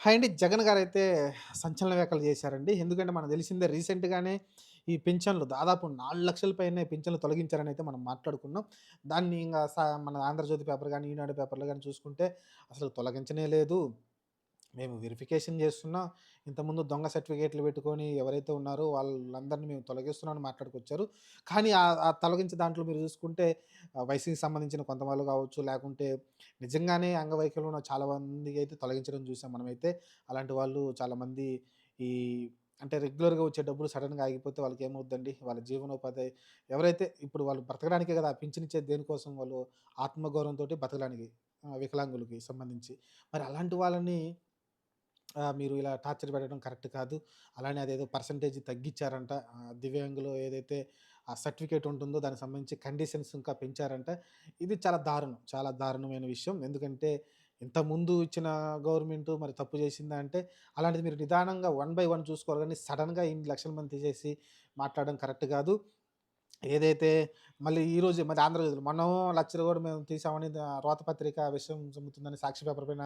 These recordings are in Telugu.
హాయ్ అండి. జగన్ గారైతే సంచలన వ్యాఖ్యలు చేశారండి. ఎందుకంటే మనకు తెలిసిందే రీసెంట్‌గానే ఈ పింఛన్లు దాదాపు 4,00,000 పైనే పింఛన్లు తొలగించారని అయితే మనం మాట్లాడుకున్నాం. దాన్ని ఇంకా స మన 'ఆంధ్రజ్యోతి' పేపర్ కానీ 'ఈనాడు' పేపర్లు కానీ చూసుకుంటే అసలు తొలగించనే లేదు. మేము వెరిఫికేషన్ చేస్తున్నాం. ఇంతకుముందు దొంగ సర్టిఫికేట్‌లు పెట్టుకొని ఎవరైతే ఉన్నారో వాళ్ళందరిని మేము తొలగిస్తున్నామని మాట్లాడుకొచ్చారు. కానీ ఆ తొలగించే దాంట్లో మీరు చూసుకుంటే వయసుకి సంబంధించిన కొంతమంది కావచ్చు, లేకుంటే నిజంగానే అంగవైకల్యం ఉన్న చాలామంది అయితే తొలగించడం చూసాం మనమైతే. అలాంటి వాళ్ళు చాలామంది ఈ అంటే రెగ్యులర్‌గా వచ్చే డబ్బులు సడన్గా ఆగిపోతే వాళ్ళకి ఏమవుద్దండి వాళ్ళ జీవనోపాధి ఎవరైతే ఇప్పుడు వాళ్ళు బ్రతకడానికే కదా! పింఛనిచ్చే దేనికోసం? వాళ్ళు ఆత్మగౌరవంతో బతకడానికి వికలాంగులకి సంబంధించి. మరి అలాంటి వాళ్ళని మీరు ఇలా టార్చర్ పెట్టడం కరెక్ట్ కాదు. అలానే అదేదో పర్సెంటేజ్ తగ్గిచ్చారంట. ఆహ్, ఏదైతే ఆ సర్టిఫికేట్ ఉంటుందో దానికి సంబంధించి కండిషన్స్ ఇంకా పెంచారంట. ఇది చాలా దారుణం. చాలా దారుణమైన విషయం. ఎందుకంటే ఇంతకుముందు ఇచ్చిన గవర్నమెంటు మరి తప్పు చేసిందా అంటే అలాంటిది మీరు నిదానంగా వన్ బై వన్ చూసుకోవాలి గానీ సడెన్‌గా ఇన్ని లక్షల మంది తీసేసి మాట్లాడడం కరెక్ట్ కాదు. ఏదైతే మళ్ళీ ఈరోజే మరి ఆంధ్రజ్యోతిలో మొన్నేమో లక్షలు కూడా మేము తీసామని ద రోతపత్రిక విషయం చెబుతుందని సాక్షి పేపర్ పైన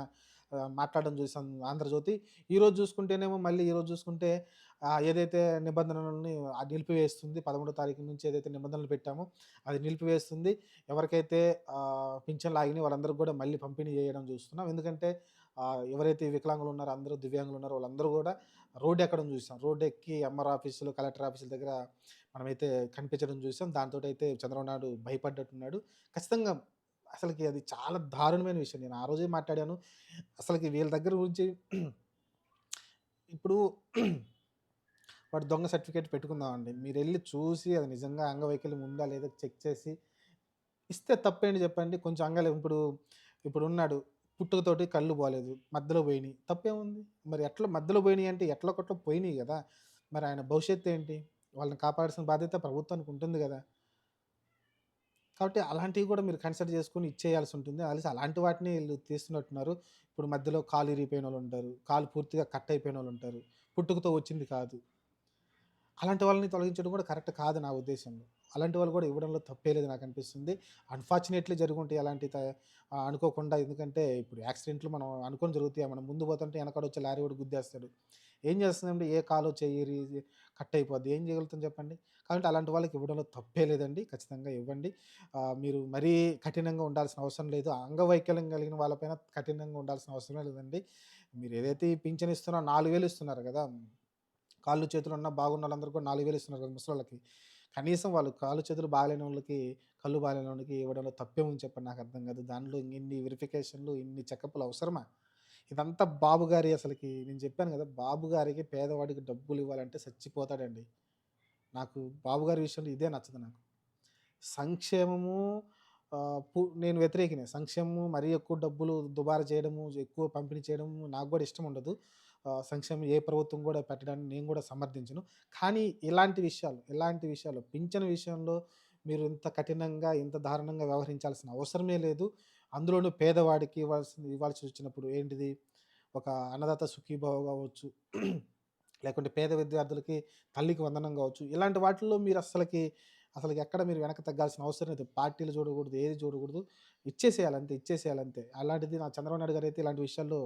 మాట్లాడడం చూసాం ఆంధ్రజ్యోతి. ఈరోజు చూసుకుంటేనేమో మళ్ళీ ఈరోజు చూసుకుంటే ఏదైతే నిబంధనలని నిలిపివేస్తుంది 13 తారీఖు నుంచి ఏదైతే నిబంధనలు పెట్టామో అది నిలిపివేస్తుంది. ఎవరికైతే పింఛన్ పింఛన్లు వాళ్ళందరూ కూడా మళ్ళీ పంపిణీ చేయడం చూస్తున్నాం. ఎందుకంటే ఎవరైతే వికలాంగులు ఉన్నారో అందరూ దివ్యాంగులు ఉన్నారో వాళ్ళందరూ కూడా రోడ్డెక్కడం చూసాం. రోడ్డెక్కి ఎంఆర్ ఆఫీసులు, కలెక్టర్ ఆఫీసుల దగ్గర మనమైతే కనిపించడం చూసాం. దాంతోటైతే చంద్రబాబు నాయుడు భయపడ్డట్టున్నాడు. ఖచ్చితంగా అసలుకి అది చాలా దారుణమైన విషయం. నేను ఆ రోజే మాట్లాడాను. అసలుకి వీళ్ళ దగ్గర గురించి ఇప్పుడు వాడు దొంగ సర్టిఫికేట్ పెట్టుకుందామండి. మీరు వెళ్ళి చూసి అది నిజంగా అంగవైకల్యం ఉందా లేదా చెక్ చేసి ఇస్తే తప్పేంటి చెప్పండి? కొంచెం అంగలే ఇప్పుడు ఇప్పుడున్నాడు. పుట్టుకతోటి కళ్ళు పోలేదు మధ్యలో పోయినియి. తప్పేముంది? మరి ఎట్లా మధ్యలో పోయినాయి అంటే ఎట్లోకట్ల పోయినాయి కదా మరి ఆయన భవిష్యత్తు ఏంటి? వాళ్ళని కాపాడాల్సిన బాధ్యత ప్రభుత్వానికి ఉంటుంది కదా కాబట్టి అలాంటివి కూడా మీరు కన్సిడర్ చేసుకుని ఇచ్చేయాల్సి ఉంటుంది. అలసి అలాంటి వాటిని వీళ్ళు తీస్తున్నట్టున్నారు. ఇప్పుడు మధ్యలో కాలు విరిగిపోయినో వాళ్ళు ఉంటారు కాలు పూర్తిగా కట్ అయిపోయిన వాళ్ళు ఉంటారు పుట్టుకతో వచ్చింది కాదు. అలాంటి వాళ్ళని తొలగించడం కూడా కరెక్ట్ కాదు నా ఉద్దేశంలో. అలాంటి వాళ్ళు కూడా ఇవ్వడంలో తప్పే లేదు నాకనిపిస్తుంది. అన్‌ఫార్చునేట్‌లీ జరుగుంటాయి అలాంటి త అనుకోకుండా ఎందుకంటే ఇప్పుడు యాక్సిడెంట్లు మనం అనుకోని జరుగుతాయి. మనం ముందు పోతుంటే వెనకడొచ్చి లారీ కూడా గుద్దేస్తాడు. ఏం చేస్తుందండి? ఏ కాలు చెయ్యి కట్ అయిపోద్ది. ఏం చేయగలుగుతాం చెప్పండి? కాబట్టి అలాంటి వాళ్ళకి ఇవ్వడంలో తప్పే లేదండి. ఖచ్చితంగా ఇవ్వండి. మీరు మరీ కఠినంగా ఉండాల్సిన అవసరం లేదు. అంగవైకల్యం కలిగిన వాళ్ళపైన కఠినంగా ఉండాల్సిన అవసరం లేదండి. మీరు ఏదైతే పింఛన్ ఇస్తున్నారో 4000 ఇస్తున్నారు కదా కాళ్ళు చేతులు ఉన్న బాగున్న వాళ్ళందరూ కూడా 4000 ఇస్తున్నారు కదా ముసలి కనీసం వాళ్ళు కాళ్ళు చేతులు బాగాలేనోళ్ళకి, కళ్ళు బాగాలేనోళ్ళకి ఇవ్వడంలో తప్పేముంది చెప్పండి నాకు అర్థం కాదు. దాంట్లో ఇన్ని వెరిఫికేషన్‌లు, ఇన్ని చెకప్‌లు అవసరమా? ఇదంతా బాబు గారి నేను చెప్పాను కదా! బాబు గారికి పేదవాడికి డబ్బులు ఇవ్వాలంటే చచ్చిపోతాడండి. నాకు బాబు గారి విషయంలో ఇదే నచ్చదు నాకు. సంక్షేమము నేను వ్యతిరేకినే. సంక్షేమము మరీ ఎక్కువ డబ్బులు దుబారా చేయడము, ఎక్కువ పంపిణీ చేయడము నాకు కూడా ఇష్టం ఉండదు. సంక్షేమం ఏ ప్రభుత్వం కూడా పెట్టడాన్ని నేను కూడా సమర్థించను. కానీ ఇలాంటి విషయాలు, ఇలాంటి విషయాలు పింఛన్ విషయంలో మీరు ఇంత కఠినంగా, ఇంత దారుణంగా వ్యవహరించాల్సిన అవసరమే లేదు. అందులోనూ పేదవాడికి ఇవ్వాల్సింది ఇవ్వాల్సి వచ్చినప్పుడు ఏంటిది? ఒక అన్నదాత సుఖీభావం కావచ్చు, లేకుంటే పేద విద్యార్థులకి తల్లికి వందనం కావచ్చు. ఇలాంటి వాటిల్లో మీరు అసలుకి అసలు ఎక్కడ మీరు వెనక తగ్గాల్సిన అవసరం లేదు. పార్టీలు చూడకూడదు, ఏది చూడకూడదు. ఇచ్చేసేయాలంతే ఇచ్చేసేయాలంతే అలాంటిది నా చంద్రబాబు నాయుడు గారు అయితే ఇలాంటి విషయాల్లో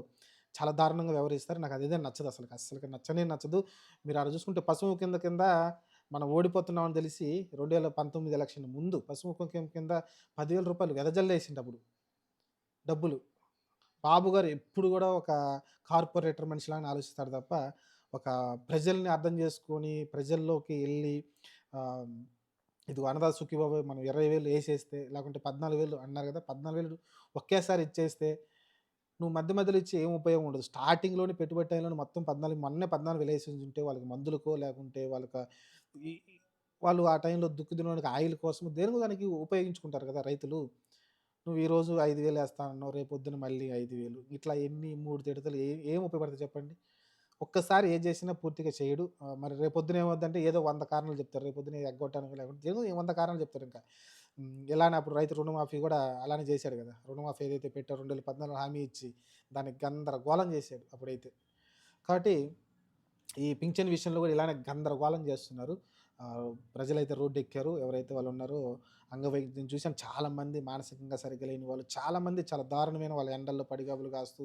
చాలా దారుణంగా వ్యవహరిస్తారు. నాకు అదేదే నచ్చదు అసలు అసలు నచ్చనే నచ్చదు. మీరు అలా చూసుకుంటే పసుపు కింద కింద మనం ఓడిపోతున్నామని తెలిసి 2019 ఎలక్షన్ ముందు పసుపు కింద పదివేల రూపాయలు వెదజల్లేసిండప్పుడు డబ్బులు. బాబు గారు ఎప్పుడు కూడా ఒక కార్పొరేటర్ మనిషిలాగా ఆలోచిస్తారు తప్ప, ఒక ప్రజల్ని అర్థం చేసుకొని, ప్రజల్లోకి వెళ్ళి ఇది ఇదిగో అన్నదాత సుఖీభవ మనం 20,000 ఏసేస్తే, లేకుంటే 14,000 అన్నారు కదా! 14,000 ఒకేసారి ఇచ్చేస్తే, నువ్వు మధ్య మధ్యలో ఇచ్చి ఏం ఉపయోగం ఉండదు. స్టార్టింగ్‌లోనే పెట్టుబడి టైంలోనే మొత్తం 14 మొన్నే 14,000 ఉంటే వాళ్ళకి మందులకో, లేకుంటే వాళ్ళకి వాళ్ళు ఆ టైంలో దుక్కి దున్నడానికి ఆయిల్ కోసం దేనికి దానికి ఉపయోగించుకుంటారు కదా రైతులు. నువ్వు ఈరోజు 5,000 రేపు రేపొద్దున మళ్ళీ ఐదు వేలు ఇట్లా ఎన్ని మూడు తిడతలు ఏ ఏం ఉపయోగపడతాయి చెప్పండి? ఒక్కసారి ఏది చేసినా పూర్తిగా చేయడు. మరి రేపొద్దున ఏమవుద్దంటే ఏదో వంద కారణాలు చెప్తారు. రేపొద్దున ఎగ్గొట్టడానికి లేకుంటే ఏదో 100 కారణాలు చెప్తారు ఇంకా. ఇలానే అప్పుడు రైతు రుణమాఫీ కూడా అలానే చేశాడు కదా! రుణమాఫీ ఏదైతే పెట్టో రెండు వేల పద్నాలుగు హామీ ఇచ్చి దానికి గందరగోళం చేశాడు అప్పుడైతే. కాబట్టి ఈ పింఛన్ విషయంలో కూడా ఇలానే గందరగోళం చేస్తున్నారు. ప్రజలైతే రోడ్డు ఎక్కారు ఎవరైతే వాళ్ళున్నారో అంగవైకల్యం నేను చాలామంది మానసికంగా సరిగ్గా లేని వాళ్ళు చాలామంది చాలా దారుణమైన వాళ్ళ ఎండల్లో పడిగాపులు కాస్తూ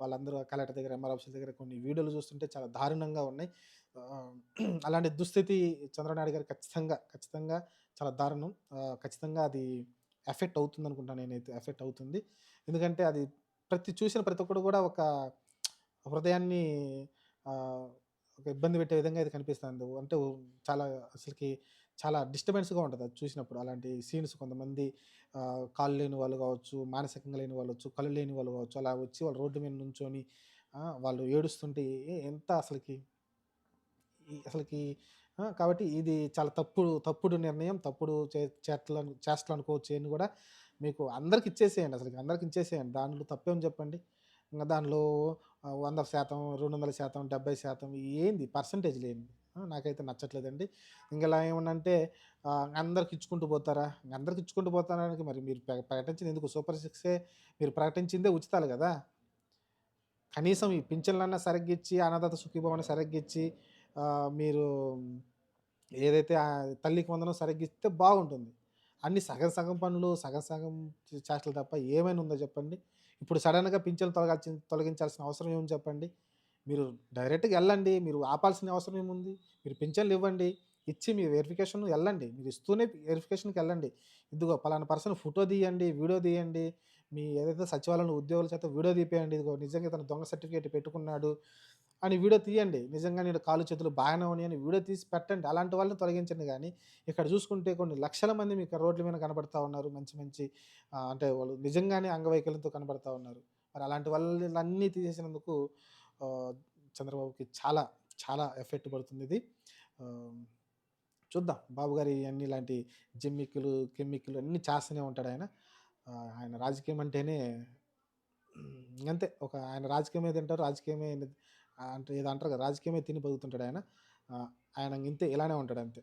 వాళ్ళందరూ కలెక్టర్ దగ్గర, ఎంఆర్ ఆఫీసుల దగ్గర కొన్ని వీడియోలు చూస్తుంటే చాలా దారుణంగా ఉన్నాయి. అలాంటి దుస్థితి చంద్రనాయుడు గారు ఖచ్చితంగా, ఖచ్చితంగా చాలా దారుణం. ఖచ్చితంగా అది ఎఫెక్ట్ అవుతుందనుకుంటా నేనైతే. ఎఫెక్ట్ అవుతుంది. ఎందుకంటే అది ప్రతి చూసిన ప్రతి ఒక్కడు కూడా ఒక హృదయాన్ని ఒక ఇబ్బంది పెట్టే విధంగా ఇది కనిపిస్తుంది. అంటే చాలా అసలుకి చాలా డిస్టర్బెన్స్‌గా ఉంటుంది అది చూసినప్పుడు. అలాంటి సీన్స్ కొంతమంది కాళ్ళు లేని వాళ్ళు కావచ్చు, మానసికంగా లేని వాళ్ళు కావచ్చు, కళ్ళు లేని వాళ్ళు కావచ్చు, అలా వచ్చి వాళ్ళు రోడ్డు మీద నుంచొని వాళ్ళు ఏడుస్తుంటే ఎంత అసలకి అసలుకి కాబట్టి ఇది చాలా తప్పుడు తప్పుడు నిర్ణయం. తప్పుడు చే చేష్టలను చేష్టలు అనుకోవచ్చు అని కూడా మీకు అందరికి ఇచ్చేసేయండి అసలు అందరికి ఇచ్చేసేయండి. దాంట్లో తప్పేం చెప్పండి. ఇంకా దానిలో వంద శాతం రెండు వందల శాతం డెబ్బై శాతం ఏంది పర్సెంటేజ్‌లేంది. ఆ! నాకైతే నచ్చట్లేదండి. ఇంకా ఇలా ఏమన్నంటే అందరికి ఇచ్చుకుంటూ పోతారా? అందరికి ఇచ్చుకుంటూ పోతారానికి మరి మీరు ప్రకటించింది ఎందుకు? సూపర్ సిక్సే మీరు ప్రకటించిందే ఉచితాలు కదా కనీసం ఈ పింఛన్లన్నా సరిగ్గా ఇచ్చి, అన్నదాత సుఖీభవ సరిగ్గా ఇచ్చి మీరు ఏదైతే తల్లికి వందనం సరిగ్గిస్తే బాగుంటుంది. అన్ని సగం సగం పనులు, సగం సగం చేష్టలు తప్ప ఏమైనా ఉందో చెప్పండి? ఇప్పుడు సడన్గా పింఛన్ తొలగాల్సి తొలగించాల్సిన అవసరం ఏమి చెప్పండి? మీరు డైరెక్ట్‌గా వెళ్ళండి మీరు ఆపాల్సిన అవసరం ఏముంది? మీరు పింఛన్లు ఇవ్వండి. ఇచ్చి మీ వెరిఫికేషన్ వెళ్ళండి మీరు ఇస్తూనే వెరిఫికేషన్కి వెళ్ళండి ఇదిగో పలానా పర్సన్ ఫోటో తీయండి, వీడియో తీయండి. మీ ఏదైతే సచివాలయంలో ఉద్యోగుల చేత వీడియో తీపేయండి ఇదిగో నిజంగా తన దొంగ సర్టిఫికేట్ పెట్టుకున్నాడు అని వీడియో తీయండి. నిజంగా నేను కాళ్ళు చేతులు బాగానే ఉన్నాయని వీడియో తీసి పెట్టండి. అలాంటి వాళ్ళని తొలగించండి కానీ ఇక్కడ చూసుకుంటే కొన్ని లక్షల మంది మీకు రోడ్ల మీద కనబడతా ఉన్నారు. మంచి మంచి అంటే వాళ్ళు నిజంగానే అంగవైకల్యంతో కనబడతా ఉన్నారు. మరి అలాంటి వాళ్ళన్నీ తీసేసినందుకు చంద్రబాబుకి చాలా, చాలా ఎఫెక్ట్ పడుతుంది ఇది చూద్దాం. బాబు గారి అన్ని ఇలాంటి జిమ్మిక్కులు, గిమ్మిక్కులు అన్నీ చేస్తూనే ఉంటాడు ఆయన ఆయన రాజకీయం అంటేనే అంతే ఒక ఆయన రాజకీయమే తింటారు. రాజకీయమే అంటే ఏదో అంటారు కదా! రాజకీయమే తిని బతుకుతుంటాడు ఆయన ఆయన ఇంతే ఇలానే ఉంటాడు అంతే